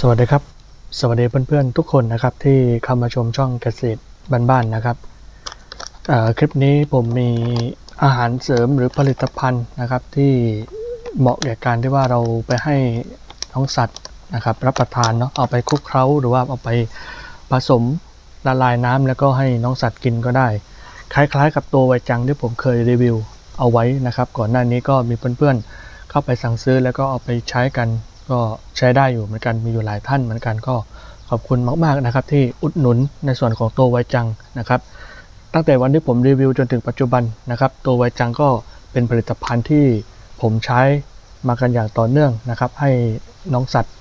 สวัสดีครับ สวัสดีเพื่อนๆทุกคนนะครับที่เข้ามาชมช่องเกษตรบ้านๆนะครับคลิปนี้ผมมีอาหารเสริมหรือผลิตภัณฑ์นะครับ ที่เหมาะแก่การที่ว่าเราไปให้น้องสัตว์นะครับ รับประทานเนาะเอาไปคลุกเคล้าหรือว่าเอาไปผสมละลายน้ำแล้วก็ให้น้องสัตว์กินก็ได้ คล้ายๆ กับตัวไวจังที่ผมเคยรีวิวเอาไว้นะครับ ก่อนหน้านี้ก็มีเพื่อนๆเข้าไปสั่งซื้อแล้วก็เอาไปใช้กัน ก็ใช้ได้อยู่เหมือนกันมีอยู่หลายท่านเหมือนกันก็ขอบคุณมากๆนะครับ ที่อุดหนุนในส่วนของตัวไวจังนะครับ ตั้งแต่วันที่ผมรีวิวจนถึงปัจจุบันนะครับ ตัวไวจังก็เป็นผลิตภัณฑ์ที่ผมใช้มากันอย่างต่อเนื่องนะครับ ให้น้องสัตว์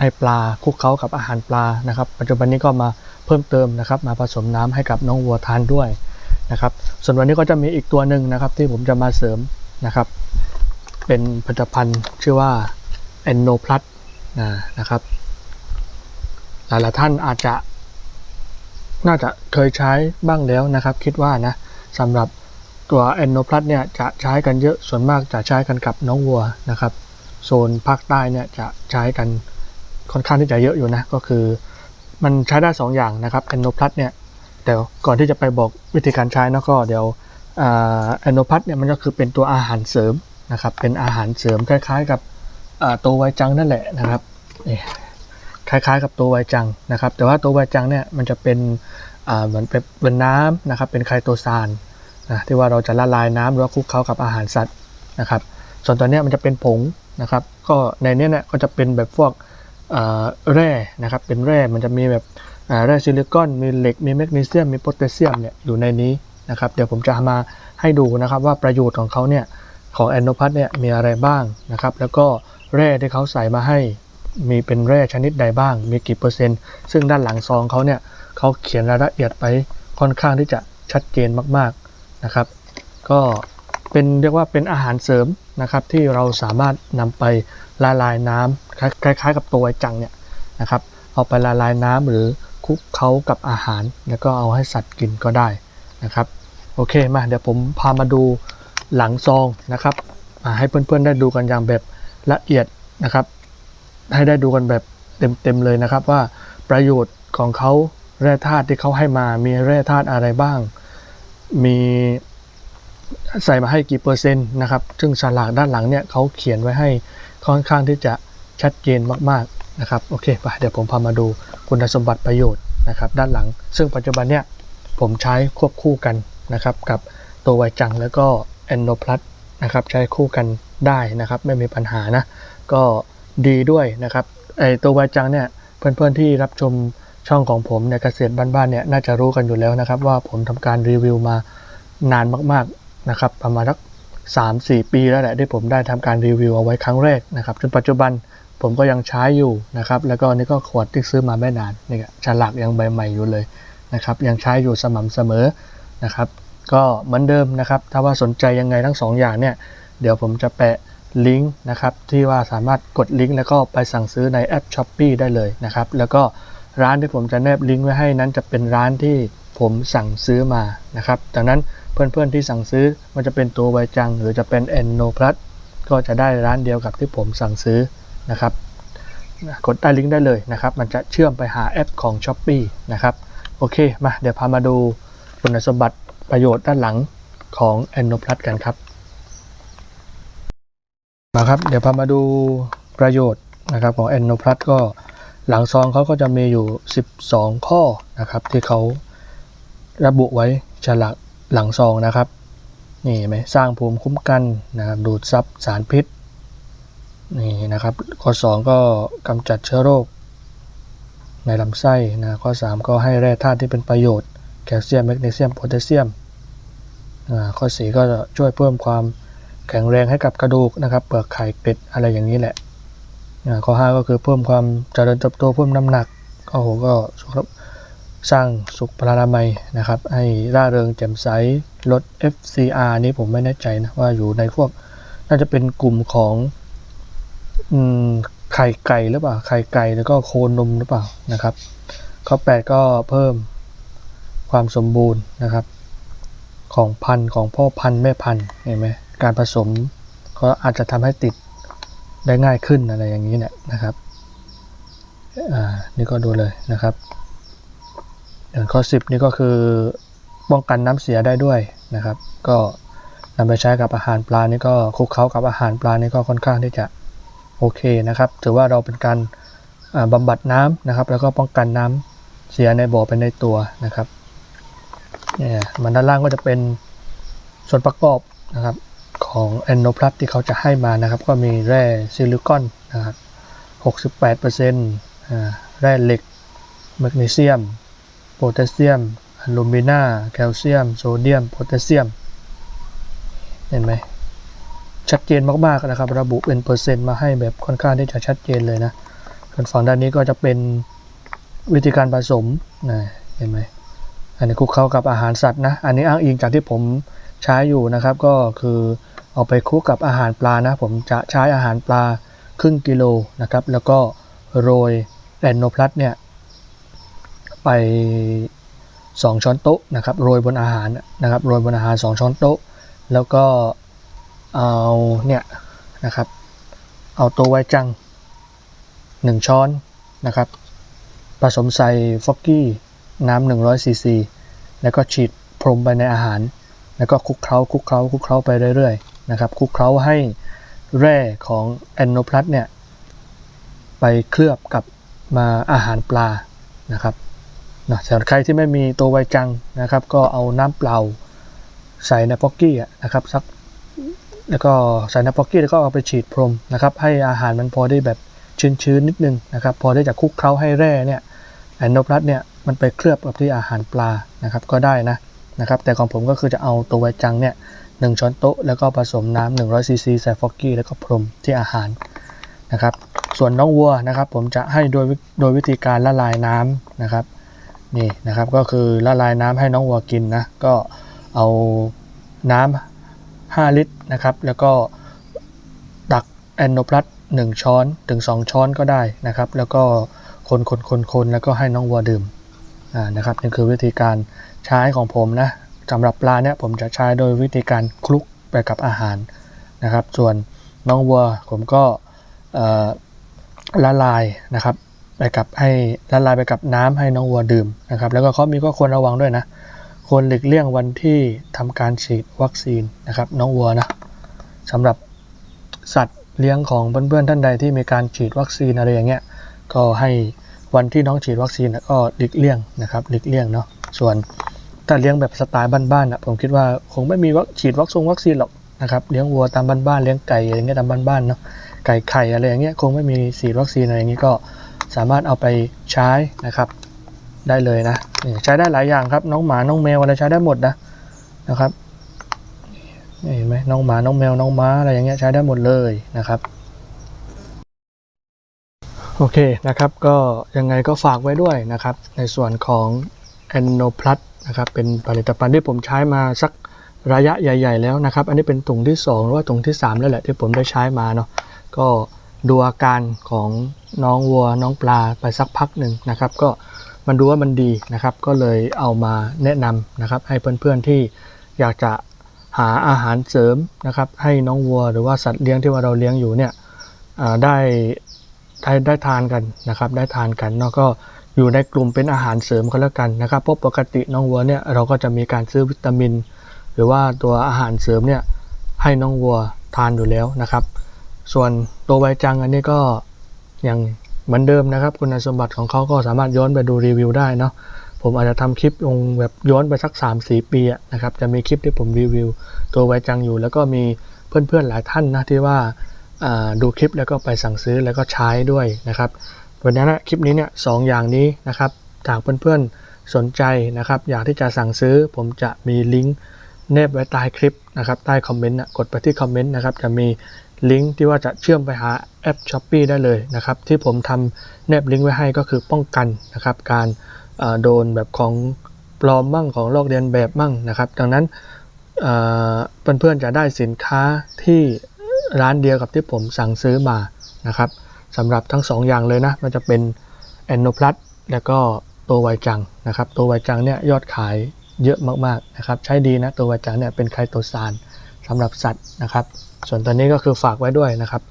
ให้ปลาคลุกเคล้ากับอาหารปลานะครับ ปัจจุบันนี้ก็มาเพิ่มเติมนะครับ มาผสมน้ำให้กับน้องวัวทานด้วยนะครับ ส่วนวันนี้ก็จะมีอีกตัวหนึ่งนะครับ ที่ผมจะมาเสริมนะครับ เป็นผลิตภัณฑ์ชื่อว่า แอนโนพลัสนะครับ หลายๆท่านอาจจะ น่าจะเคยใช้บ้างแล้วนะครับ คิดว่านะสำหรับตัวแอนโนพลัสเนี่ยจะใช้กันเยอะส่วนมากจะใช้กันกับน้องวัวนะครับโซนภาคใต้เนี่ยจะใช้กันค่อนข้างที่จะเยอะอยู่นะก็คือมันใช้ได้ 2 อย่างนะครับแอนโนพลัสเนี่ยเดี๋ยวก่อนที่จะไปบอกวิธีการใช้นะก็เดี๋ยวแอนโนพลัสเนี่ยมันก็คือเป็นตัวอาหารเสริมนะครับเป็นอาหารเสริมคล้ายๆกับ ตัวไวจังนั่นแหละนะครับคล้ายๆกับตัวไวจังนะครับ แต่ว่าตัวไวจังเนี่ยมันจะเป็นเหมือนเป็นน้ำนะครับ เป็นไคโตซานนะที่ว่าเราจะละลายน้ำหรือว่าคลุกเคล้ากับอาหารสัตว์นะครับ ส่วนตัวเนี้ยมันจะเป็นผงนะครับ ก็ในเนี้ยเนี่ยก็จะเป็นแบบพวกอ่าแร่นะครับ เป็นแร่มันจะมีแบบแร่ซิลิคอน มีเหล็ก มีแมกนีเซียม มีโพแทสเซียมเนี่ยอยู่ในนี้นะครับ เดี๋ยวผมจะมาให้ดูนะครับว่าประโยชน์ของเขาเนี่ยของแอนโนพัทเนี่ยมีอะไรบ้างนะครับ แล้วก็ แร่ที่เขาใส่มาให้ มีเป็นแร่ชนิดใดบ้าง มีกี่เปอร์เซ็นต์ ซึ่งด้านหลังซองเขาเนี่ยเขาเขียนรายละเอียดไปค่อนข้างที่จะชัดเจนมากๆนะครับ ก็เป็นเรียกว่าเป็นอาหารเสริมนะครับที่เราสามารถนำไปละลายน้ำคล้ายๆ กับตัวไอจังเนี่ยนะครับเอาไปละลายน้ำหรือคลุกเคล้ากับอาหาร แล้วก็เอาให้สัตว์กินก็ได้นะครับโอเคมาเดี๋ยวผมพามาดูหลังซองนะครับอ่าให้เพื่อนๆได้ดูกันอย่างแบบ ละเอียดนะครับ ให้ได้ดูกันแบบเต็มๆเลยนะครับ ว่าประโยชน์ของเขาแร่ธาตุที่เขาให้มา มีแร่ธาตุอะไรบ้าง มีใส่มาให้กี่เปอร์เซ็นต์นะครับซึ่งฉลากด้านหลังเนี่ยเขาเขียนไว้ให้ค่อนข้างที่จะชัดเจนมากๆนะครับโอเคไปเดี๋ยวผมพามาดูคุณสมบัติประโยชน์นะครับด้านหลัง ซึ่งปัจจุบันเนี่ยผมใช้ควบคู่กันนะครับกับตัวไวจังแล้วก็แอนโนพลัสนะครับใช้คู่กัน ได้นะครับไม่มีปัญหานะก็ดีด้วยนะครับไอตัวไวจังเนี่ยเพื่อนๆที่รับชมช่องของผมเนี่ยเกษตรบ้านๆเนี่ยน่าจะรู้กันอยู่แล้วนะครับ ว่าผมทำการรีวิวมานานมากๆนะครับประมาณสักสามสี่ปีแล้วแหละที่ผมได้ทำการรีวิวเอาไว้ครั้งแรกนะครับจนปัจจุบันผมก็ยังใช้อยู่นะครับแล้วก็นี่ก็ขวดที่ซื้อมาไม่นานนี่ฉลากยังใบใหม่อยู่เลยนะครับยังใช้อยู่สม่ำเสมอนะครับก็เหมือนเดิมนะครับ ถ้าว่าสนใจยังไงทั้งสองอย่างเนี่ย เดี๋ยวผมจะแปะลิงก์นะครับที่ว่าสามารถกดลิงก์แล้วก็ไปสั่งซื้อในแอป s h อ p e e ได้เลยนะครับ แล้วก็ร้านที่ผมจะแนบลิงก์ไว้ให้นั้นจะเป็นร้านที่ผมสั่งซื้อมานะครับดังนั้นเพื่อนๆที่สั่งซื้อมันจะเป็นตัวไวจัง หรือจะเป็นแอนโนพลัสก็จะได้ร้านเดียวกับที่ผมสั่งซื้อนะครับกดใต้ลิงก์ได้เลยนะครับ มันจะเชื่อมไปหาแอปของ s h อ p e e นะครับโอเคมาเดี๋ยวพามาดูคุณสมบัติประโยชน์ด้านหลังของแอนโนพลัสกันครับ มาครับเดี๋ยวพามาดูประโยชน์นะครับของแอนโนพลัสก็หลังซองเขาก็จะมีอยู่ 12 ข้อนะครับที่เขาระบุไว้ฉลากหลังซองนะครับนี่ไหมสร้างภูมิคุ้มกันนะครับดูดซับสารพิษนี่นะครับข้อ 2 ก็กำจัดเชื้อโรค ในลำไส้นะข้อ 3 ก็ให้แร่ธาตุที่เป็นประโยชน์แคลเซียมแมกนีเซียมโพแทสเซียมข้อ 4 ก็จะช่วยเพิ่มความ แข็งแรงให้กับกระดูกนะครับเปลือกไข่เป็ดอะไรอย่างนี้แหละข้อ 5 ก็คือเพิ่มความเจริญเติบโตเพิ่มน้ำหนักข้อ6ก็สร้างสุขพลานามัยนะครับ ให้ร่าเริงแจ่มใสลด FCR นี้ผมไม่แน่ใจนะว่าอยู่ในพวกน่าจะเป็นกลุ่มของอไข่ไก่หรือเปล่าไข่ไก่แล้วก็โคนนมหรือเปล่านะครับ ข้อ 8 ก็เพิ่มความสมบูรณ์นะครับ ของพันธุ์ของพ่อพันธุ์แม่พันธุ์เห็นไหม การผสม ก็อาจจะทำให้ติดได้ง่ายขึ้นอะไรอย่างนี้เนี่ยนะครับอ่านี่ก็ดูเลยนะครับอย่างข้อ 10 นี่ก็คือป้องกันน้ำเสียได้ด้วยนะครับ ก็นำไปใช้กับอาหารปลานี่ก็คลุกเคล้ากับอาหารปลานี่ก็ค่อนข้างที่จะโอเคนะครับ ถือว่าเราเป็นการอ่าบำบัดน้ำนะครับ แล้วก็ป้องกันน้ำเสียในบ่อไปในตัวนะครับเนี่ยมันด้านล่างก็จะเป็นส่วนประกอบนะครับ ของแอนโนพลัสที่เขาจะให้มานะครับ ก็มีแร่ซิลิคอนนะครับ68%อ่าแร่เหล็กแมกนีเซียม โพแทสเซียมอลูมินาแคลเซียม โซเดียม โพแทสเซียม เห็นไหมชัดเจนมากๆนะครับ ระบุเป็นเปอร์เซ็นต์มาให้แบบค่อนข้างที่จะชัดเจนเลยนะส่วนฝั่งด้านนี้ก็จะเป็นวิธีการผสมนะเห็นไหมอันนี้คลุกเข้ากับอาหารสัตว์นะ อันนี้อ้างอิงจากที่ผมใช้อยู่นะครับ ก็คือ เอาไปคลุกกับอาหารปลานะผมจะใช้อาหารปลาครึ่งกิโลนะครับ แล้วก็โรยแอนโนพลัสเนี่ยไป 2 ช้อนโต๊ะนะครับโรยบนอาหารนะครับโรยบนอาหาร 2 ช้อนโต๊ะ แล้วก็เอาเนี่ยนะครับ เอาตัวไวจัง 1 ช้อนนะครับ ผสมใส่ฟอกกี้น้ำ100ซีซีแล้วก็ฉีดพรมไปในอาหาร แล้วก็คลุกเคล้าคลุกเคล้าคลุกเคล้าไปเรื่อยๆ นะครับคลุกเคล้าให้แร่ของแอนโนพลัสเนี่ยไปเคลือบกับมาอาหารปลานะครับนะสำหรับใครที่ไม่มีตัวไวจังนะครับ ก็เอาน้ำเปล่าใส่ในพ็อกกี้นะครับสักแล้วก็ใส่ในพ็อกกี้แล้วก็เอาไปฉีดพรมนะครับ ให้อาหารมันพอได้แบบชื้นๆนิดนึงนะครับ พอได้จะคลุกเคล้าให้แร่เนี่ยแอนโนพลัสเนี่ยมันไปเคลือบกับที่อาหารปลานะครับก็ได้นะ นะครับ แต่ของผมก็คือจะเอาตัวไวจังเนี่ยหนึ่งช้อนโต๊ะแล้วก็ผสมน้ำ100ซีซีใส่ฟอกกี้แล้วก็พรมที่อาหารนะครับ ส่วนน้องวัวนะครับ ผมจะให้โดยโดยวิธีการละลายน้ำนะครับนี่นะครับก็คือละลายน้ำให้น้องวัวกินนะก็เอาน้ำ5ลิตรนะครับ แล้วก็ตักแอนโนพลัส1ช้อนถึง 2 ช้อนก็ได้นะครับ แล้วก็คนคนคนคนแล้วก็ให้น้องวัวดื่ม นะครับนี่คือวิธีการใช้ของผมนะสำหรับปลาเนี่ยผมจะใช้โดยวิธีการคลุกไปกับอาหารนะครับ ส่วนน้องวัวผมก็ละลายนะครับไปกับให้ละลายไปกับน้ำให้น้องวัวดื่มนะครับ แล้วก็เขามีก็ควรระวังด้วยนะควรหลีกเลี่ยงวันที่ทำการฉีดวัคซีนนะครับ น้องวัวนะสำหรับสัตว์เลี้ยงของเพื่อนๆท่านใดที่มีการฉีดวัคซีนอะไรอย่างเงี้ยก็ให้ วันที่น้องฉีดวัคซีนนะก็หลีกเลี่ยงนะครับหลีกเลี่ยงเนาะส่วนถ้าเลี้ยงแบบสไตล์บ้านๆนะผมคิดว่าคงไม่มีวัคฉีดวัคซงวัคซีนหรอกนะครับเลี้ยงวัวตามบ้านๆเลี้ยงไก่อะไรเงี้ยตามบ้านๆเนาะไก่ไข่อะไรอย่างเงี้ยคงไม่มีฉีดวัคซีนอะไรอย่างงี้ก็สามารถเอาไปใช้นะครับ ได้เลยนะใช้ได้หลายอย่างครับ น้องหมาน้องแมวอะไรใช้ได้หมดนะนะครับเห็นไหมน้องหมาน้องแมวน้องม้าอะไรอย่างเงี้ยใช้ได้หมดเลยนะครับ โอเคนะครับก็ยังไงก็ฝากไว้ด้วยนะครับ ในส่วนของ a n n o p l u s นะครับเป็นผลิตภัณฑ์ที่ผมใช้มาสักระยะใหญ่ ๆ แล้วนะครับ อันนี้เป็นถุงที่ 2 หรือว่าถุงที่ 3 แล้วแหละที่ผมได้ใช้มาเนาะก็ดูอาการของน้องวัวน้องปลาไปสักพักหนึ่งนะครับ ก็มันดูว่ามันดีนะครับ ก็เลยเอามาแนะนำนะครับ ให้เพื่อนๆที่อยากจะหาอาหารเสริมนะครับ ให้น้องวัวหรือว่าสัตว์เลี้ยงที่ว่าเราเลี้ยงอยู่เนี่ยได้ ได้ได้ทานกันนะครับ ได้ทานกันเนาะก็อยู่ในกลุ่มเป็นอาหารเสริมก็แล้วกันนะครับเพราะปกติน้องวัวเนี่ยเราก็จะมีการซื้อวิตามิน หรือว่าตัวอาหารเสริมเนี่ยให้น้องวัวทานอยู่แล้วนะครับ ส่วนตัวไวจังอันนี้ก็ยังเหมือนเดิมนะครับ คุณสมบัติของเขาก็สามารถย้อนไปดูรีวิวได้เนาะผมอาจจะทำคลิปลงแบบย้อนไปสัก 3-4 ปีอะนะครับ จะมีคลิปที่ผมรีวิว ตัวไวจังอยู่ แล้วก็มีเพื่อนๆหลายท่านนะที่ว่า ดูคลิปแล้วก็ไปสั่งซื้อแล้วก็ใช้ด้วยนะครับวันนี้นะคลิปนี้เนี่ยสองอย่างนี้นะครับหากเพื่อนๆสนใจนะครับ อยากที่จะสั่งซื้อผมจะมีลิงก์แนบไว้ใต้คลิปนะครับใต้คอมเมนต์นะกดไปที่คอมเมนต์นะครับจะมีลิงก์ที่ว่าจะเชื่อมไปหาแอป s h อ p e e ได้เลยนะครับ ที่ผมทำแนบลิงก์ไว้ให้ก็คือป้องกันนะครับ การโดนแบบของปลอมมั่งของลอกเลียนแบบมั่งนะครับ ดังนั้นเพื่อนๆจะได้สินค้าที่ ร้านเดียวกับที่ผมสั่งซื้อมานะครับสำหรับทั้งสองอย่างเลยนะมันจะเป็นแอนโนพลัสแล้วก็ตัวไวจังนะครับ ตัวไวจังเนี่ยยอดขายเยอะมากๆนะครับ ใช้ดีนะตัวไวจังเนี่ยเป็นไคโตซานสำหรับสัตว์นะครับ ส่วนตัวนี้ก็คือฝากไว้ด้วยนะครับ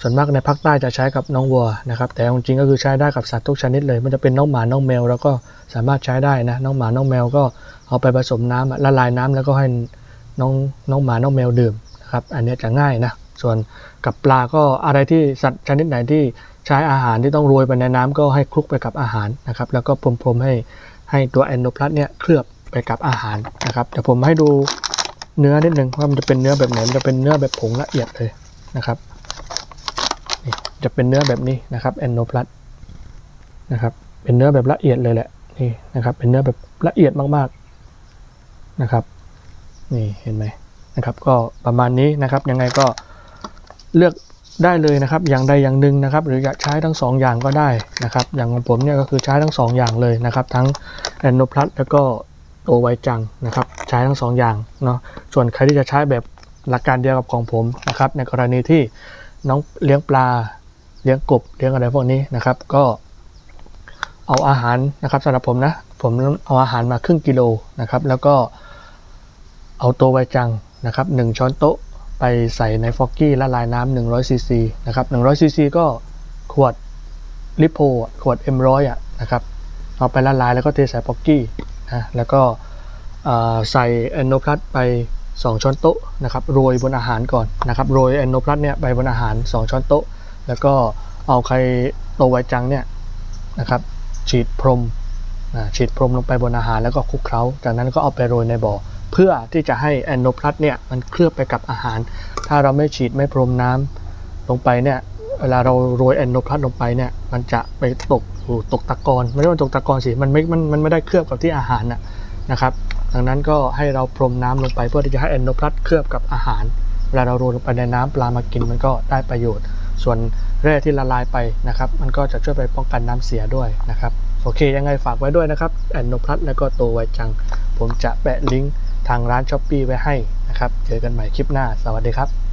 ส่วนมากในภาคใต้จะใช้กับน้องวัวนะครับ แต่จริงก็คือใช้ได้กับสัตว์ทุกชนิดเลยมันจะเป็นน้องหมาน้องแมวแล้วก็สามารถใช้ได้นะน้องหมาน้องแมวก็เอาไปผสมน้ำอะละลายน้ำแล้วก็ให้น้องน้องหมาน้องแมวดื่มนะครับ อันนี้จะง่ายนะ ส่วนกับปลาก็อะไรที่สัตว์ชนิดไหนที่ใช้อาหารที่ต้องโรยไปในน้ำก็ให้คลุกไปกับอาหารนะครับ แล้วก็พรมๆให้ให้ตัวแอนโนพลัสเนี่ยเคลือบไปกับอาหารนะครับเดี๋ยวผมให้ดูเนื้อนิดนึงว่ามันจะเป็นเนื้อแบบไหนมันจะเป็นเนื้อแบบผงละเอียดเลยนะครับนี่จะเป็นเนื้อแบบนี้นะครับแอนโนพลัสนะครับ เป็นเนื้อแบบละเอียดเลยแหละนี่นะครับ เป็นเนื้อแบบละเอียดมากๆนะครับ นี่เห็นไหมนะครับ ก็ประมาณนี้นะครับยังไงก็ เลือกได้เลยนะครับ อย่างใดอย่างหนึ่งนะครับ หรืออยากใช้ทั้งสองอย่างก็ได้นะครับ อย่างของผมเนี่ยก็คือใช้ทั้งสองอย่างเลยนะครับ ทั้งแอนโนพลัสแล้วก็โอไวจังนะครับ ใช้ทั้งสองอย่างเนาะส่วนใครที่จะใช้แบบหลักการเดียวกับของผมนะครับ ในกรณีที่น้องเลี้ยงปลาเลี้ยงกบเลี้ยงอะไรพวกนี้นะครับ ก็เอาอาหารนะครับสำหรับผมนะผมเอาอาหารมาครึ่งกิโลนะครับ แล้วก็เอาตัวไวจังนะครับหนึ่งช้อนโต๊ะ ไปใส่ในฟอกกี้ละลายน้ำ100ซีซีนะครับ100ซีซีก็ขวดลิโพอ่ขวด M100 อะนะครับเอาไปละลายแล้วก็เทใส่ฟอกกี้นะแล้วก็ใส่แอนโนพลัสไป 2 ช้อนโต๊ะนะครับโรยบนอาหารก่อนนะครับโรยแอนโนพลัสเนี่ยไปบนอาหาร 2 ช้อนโต๊ะ แล้วก็เอาไข่โตวไวจังเนี่ยนะครับฉีดพรมฉีดพรมลงไปบนอาหารแล้วก็คลุกเคล้า จากนั้นก็เอาไปโรยในบ่อ เพื่อที่จะให้แอนโนพลัสเนี่ยมันเคลือบไปกับอาหาร ถ้าเราไม่ฉีดไม่พรมน้ำลงไปเนี่ยเวลาเราโรยแอนโนพลัสลงไปเนี่ยมันจะไปตกอยู่ตกตะกอนไม่ได้ว่าตกตะกอนสิมันไม่มันมันไม่ได้เคลือบกับที่อาหารนะนะครับดังนั้นก็ให้เราพรมน้ำลงไปเพื่อที่จะให้แอนโนพลัสเคลือบกับอาหารเวลาเราโรยลงไปในน้ำปลามากินมันก็ได้ประโยชน์ ส่วนแร่ที่ละลายไปนะครับ มันก็จะช่วยไปป้องกันน้ำเสียด้วยนะครับโอเคยังไงฝากไว้ด้วยนะครับแอนโนพลัสแล้วก็โตไวจัง ผมจะแปะลิงก์ ทางร้านช้อปปีไว้ให้นะครับ เจอกันใหม่คลิปหน้า สวัสดีครับ